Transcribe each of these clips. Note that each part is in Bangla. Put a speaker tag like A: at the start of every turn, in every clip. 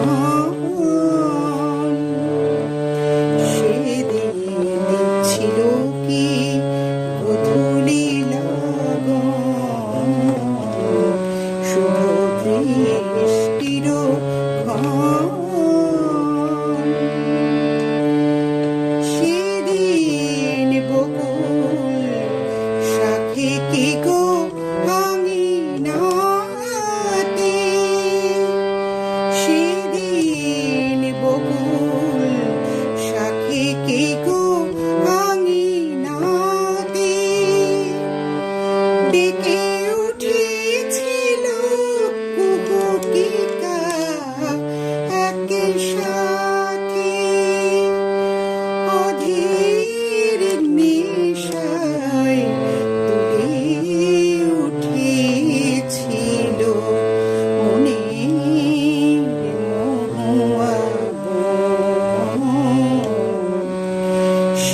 A: Oh.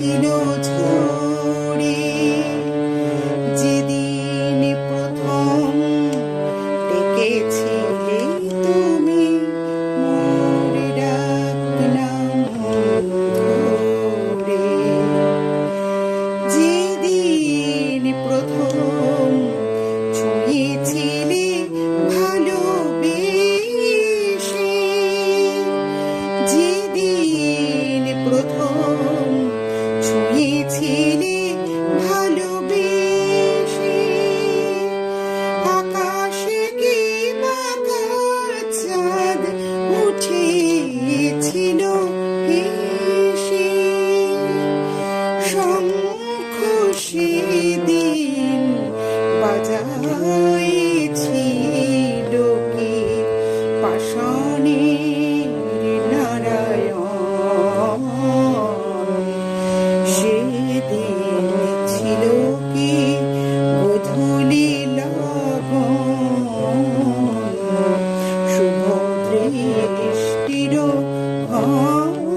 A: ছিল ঝুড়ি যেদিন প্রথম ডেকেছি destino. Oh.